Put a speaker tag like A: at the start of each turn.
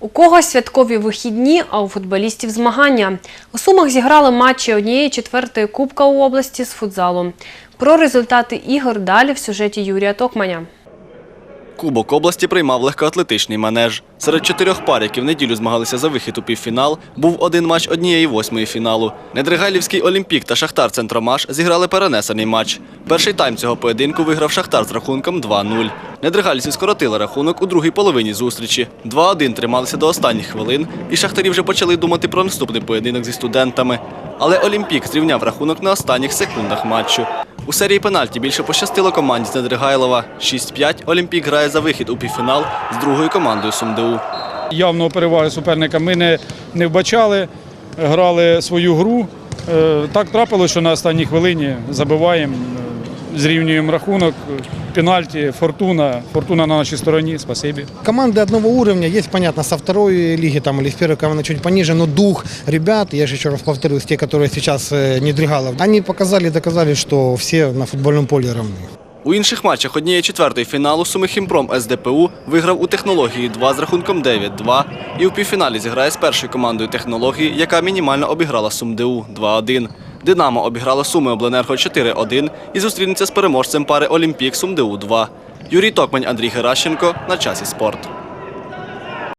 A: У когось святкові вихідні, а у футболістів змагання. У Сумах зіграли матчі однієї четвертої Кубка у області з футзалу. Про результати ігор далі в сюжеті Юрія Токманя.
B: Кубок області приймав легкоатлетичний манеж. Серед чотирьох пар, які в неділю змагалися за вихід у півфінал, був один матч однієї восьмої фіналу. Недригайлівський Олімпік та Шахтар Центромаш зіграли перенесений матч. Перший тайм цього поєдинку виграв Шахтар з рахунком 2-0. Недригайлівці скоротили рахунок у другій половині зустрічі. 2-1 трималися до останніх хвилин, і шахтарі вже почали думати про наступний поєдинок зі студентами. Але Олімпік зрівняв рахунок на останніх секундах матчу. У серії пенальті більше пощастило команді з Недригайлова. 6-5 Олімпік грає за вихід у півфінал з другою командою СумДУ.
C: явного переваги суперника ми не, не вбачали, грали свою гру. Е, Так трапилося, що на останній хвилині забиваємо, зрівнюємо рахунок, е, пенальті, фортуна. Фортуна на нашій стороні, спасибі.
D: Команды одного уровня, есть, понятно, со второй лиги там, или с первой команды чуть пониже, но дух ребят, я же еще раз повторюсь, те, которые сейчас э, не Дригалов, они показали и доказали, что все на футбольном поле равны.
B: У інших матчах однієї четвертої фіналу Сумихімпром СДПУ виграв у технології 2 з рахунком 9-2 і у півфіналі зіграє з першою командою технології, яка мінімально обіграла СумДУ 2-1. Динамо обіграла Суми Обленерго 4-1 і зустрінеться з переможцем пари Олімпік Сумдеу 2 Юрій Токмань, Андрій Геращенко на часі спорт.